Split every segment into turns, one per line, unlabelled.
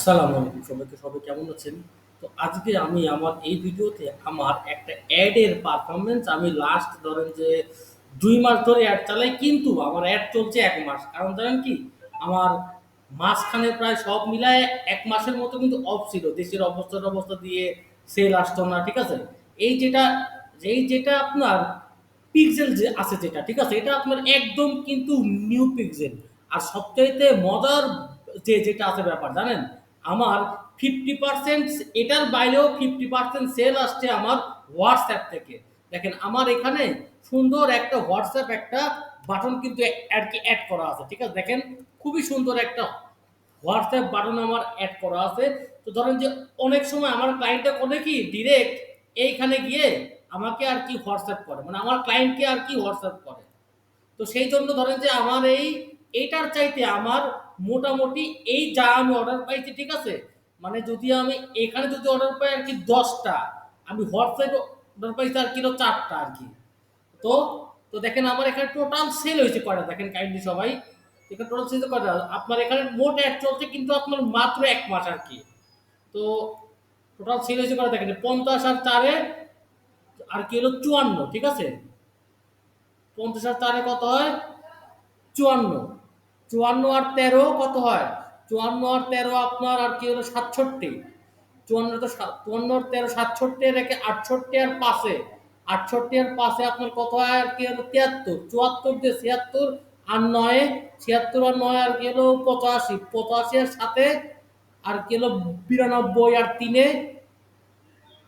আসসালামু আলাইকুম সবাইকে, সবাই কেমন আছেন? তো আজকে আমি আমার এই ভিডিওতে আমার একটা অ্যাডের পারফরমেন্স আমি লাস্ট ধরেন যে দুই মাস ধরে অ্যাড চালাই, কিন্তু আমার অ্যাড চলছে এক মাস। কারণ জানেন কি? আমার মাঝখানে প্রায় সব মিলায় এক মাসের মতো কিন্তু অফ ছিল। দেশের অবস্থার অবস্থা দিয়ে সেল আসতো না, ঠিক আছে? এই যেটা এই যেটা আপনার পিক্সেল যে আছে যেটা, ঠিক আছে? এটা আপনার একদম কিন্তু নিউ পিক্সেল আর সবচাইতে মজার যে যেটা আছে ব্যাপার, জানেন? আমার ফিফটি পার্সেন্ট এটার বাইরেও ফিফটি পার্সেন্ট সেল আসছে আমার হোয়াটসঅ্যাপ থেকে। দেখেন, আমার এখানে সুন্দর একটা হোয়াটসঅ্যাপ একটা বাটন কিন্তু অ্যাড করা আছে, ঠিক আছে? দেখেন, খুবই সুন্দর একটা হোয়াটসঅ্যাপ বাটন আমার অ্যাড করা আছে। তো ধরেন যে অনেক সময় আমার ক্লায়েন্টটা করে কি ডিরেক্ট এইখানে গিয়ে আমাকে আর কি হোয়াটসঅ্যাপ করে মানে আমার ক্লায়েন্টকে আর কি হোয়াটসঅ্যাপ করে। তো সেই জন্য ধরেন যে আমার এই এইটার চাইতে আমার মোটামুটি এই যা আমি অর্ডার পাইছি, ঠিক আছে? মানে যদি আমি এখানে যদি অর্ডার পাই আর কি দশটা, আমি হোয়াটসঅ্যাপে অর্ডার পাইছি আর কিলো চারটা আর কি। তো তো দেখেন আমার এখানে টোটাল সেল হয়েছে কয়টা? দেখেন কাইন্ডলি সবাই এখানে টোটাল সেল কয়টা? আপনার এখানে মোট অ্যাড চলছে, কিন্তু আপনার মাত্র এক মাস আর কি। তো টোটাল সেল হয়েছে কয়টা? দেখেন, পঞ্চাশ আর চারে আর কি হলো চুয়ান্ন, ঠিক আছে? পঞ্চাশ আর চারে কত হয়? চুয়ান্ন। চুয়ান্ন আর তেরো কত হয়? চুয়ান্ন আর তেরো আপনার আর কি হলো? সাতষট্টি। চুয়ান্ন তো চুয়ান্ন আর তেরো সাতষট্টি রেখে আটষট্টি আর পাশে আটষট্টি আর পাশে আপনার কত হয়? আর কি হলো? তিয়াত্তর। চুয়াত্তর দিয়ে ছিয়াত্তর আর নয়। ছিয়াত্তর আর নয় আর কি হলো? পঁচাশি। পঁচাশি আর সাথে আর কি হলো? বিরানব্বই আর তিনে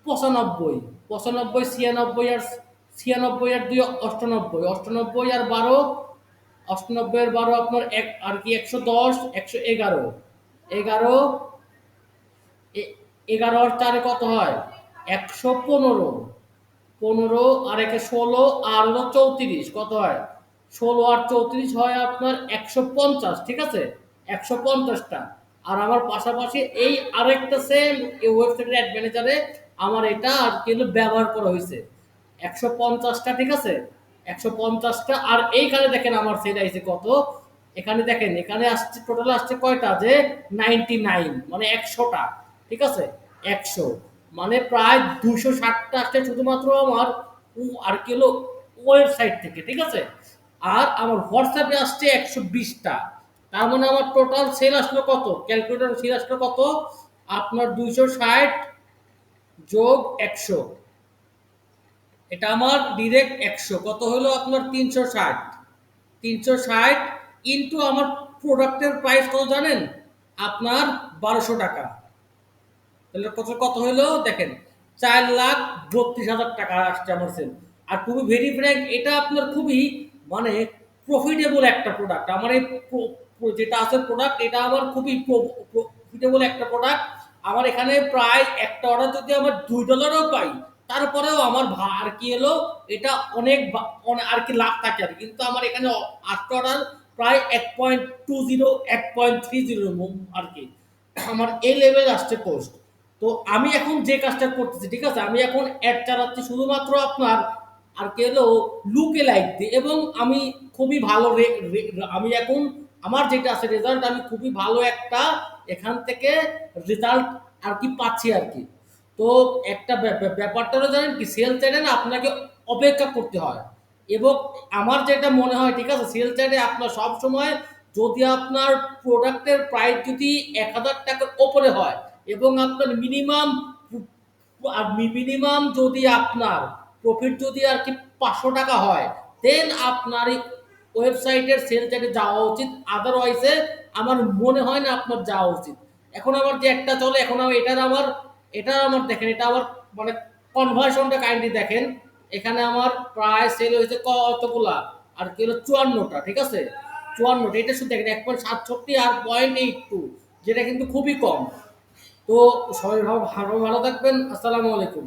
পঁচানব্বই। পঁচানব্বই, ছিয়ানব্বই আর ছিয়ানব্বই আর দুই অষ্টানব্বই। অষ্টানব্বই আর বারো অষ্টানব্বই আর বারো আপনার এক, আর কি একশো দশ, একশো এগারো। এগারো এগারো আর চারে কত হয়? একশো পনেরো। পনেরো, আর একে ষোলো, আর হলো চৌত্রিশ। কত হয়? ষোলো আর চৌত্রিশ হয় আপনার একশো পঞ্চাশ, ঠিক আছে? একশো পঞ্চাশটা। আর আমার পাশাপাশি এই আরেকটা সেম এই ওয়েবসাইটের অ্যাড ম্যানেজারে আমার এটা আর কি ব্যবহার করা হয়েছে। একশো পঞ্চাশটা, ঠিক আছে? একশো পঞ্চাশটা। আর এইখানে দেখেন আমার সেল আইছে কত? এখানে দেখেন, এখানে আসছে টোটাল আসছে কয়টা? যে নাইনটি নাইন মানে একশোটা। ঠিক আছে? একশো। মানে প্রায় দুশো ষাটটা আসছে শুধুমাত্র আমার আর কি হলো ওয়েবসাইট থেকে, ঠিক আছে? আর আমার হোয়াটসঅ্যাপে আসছে একশো বিশটা। তার মানে আমার টোটাল সেল আসলো কত? ক্যালকুলেটার সেল আসলো কত? আপনার দুইশো ষাট যোগ একশো। এটা আমার ডিরেক্ট একশো। কত হলো আপনার তিনশো ষাট? তিনশো ষাট ইন্টু আমার প্রোডাক্টের প্রাইস কত জানেন? আপনার বারোশো টাকা। তাহলে কত কত হলো? দেখেন, চার লাখ বত্রিশ হাজার টাকা আসছে আমার সেল আর খুবই ভেরি ফ্র্যাঙ্ক এটা আপনার খুবই মানে প্রফিটেবল একটা প্রোডাক্ট আমার এই যেটা আছে প্রোডাক্ট এটা আমার খুবই প্রফিটেবল একটা প্রোডাক্ট আমার এখানে প্রায় একটা অর্ডার যদি আমার দুই ডলারও পাই তারপরেও আমার আর কি এলো এটা অনেক আর কি লাভ থাকে আর। কিন্তু আমার এখানে অর্ডার প্রায় এক পয়েন্ট টু জিরো এক পয়েন্ট থ্রি জিরো আর কি। আমার এই লেভেল আসছে পোস্ট তো আমি এখন যে কাজটা করতেছি, ঠিক আছে? আমি এখন অ্যাড চালাচ্ছি শুধুমাত্র আপনার, আর কি হলো লুকে লাইক দিয়ে। এবং আমি খুবই ভালো আমি এখন আমার যেটা আছে রেজাল্ট আমি খুবই ভালো একটা এখান থেকে রেজাল্ট আর কি পাচ্ছি আর কি। তো একটা ব্যা- ব্যা- ব্যাপারটা জানেন কি সেল চাইলে না আপনাকে অপেক্ষা করতে হয়। এবং আমার যেটা মনে হয়, ঠিক আছে সেল চাইলে আপনার সব সময় যদি আপনার প্রোডাক্টের প্রাইস যদি এক হাজার টাকার ওপরে হয় এবং আপনার মিনিমাম মিনিমাম যদি আপনার প্রফিট যদি আর কি পাঁচশো টাকা হয় দেন আপনার ওয়েবসাইটের সেল চাইটে যাওয়া উচিত। আদারওয়াইজে আমার মনে হয় না আপনার যাওয়া উচিত। এখন আমার যে একটা চলে, এখন আমার এটার আমার এটা আমার দেখেন, এটা আমার মানে কনভার্সনটা কাইন্ডলি দেখেন। এখানে আমার প্রায় সেল হয়েছে কতগুলা? আর কি হলো, চুয়ান্নটা, ঠিক আছে? চুয়ান্নটা, এটা শুধু দেখেন, এক পয়েন্ট সাতষট্টি আর পয়েন্ট এইট টু যেটা কিন্তু খুবই কম। তো সবাই ভালো ভালো থাকবেন, আসসালামু আলাইকুম।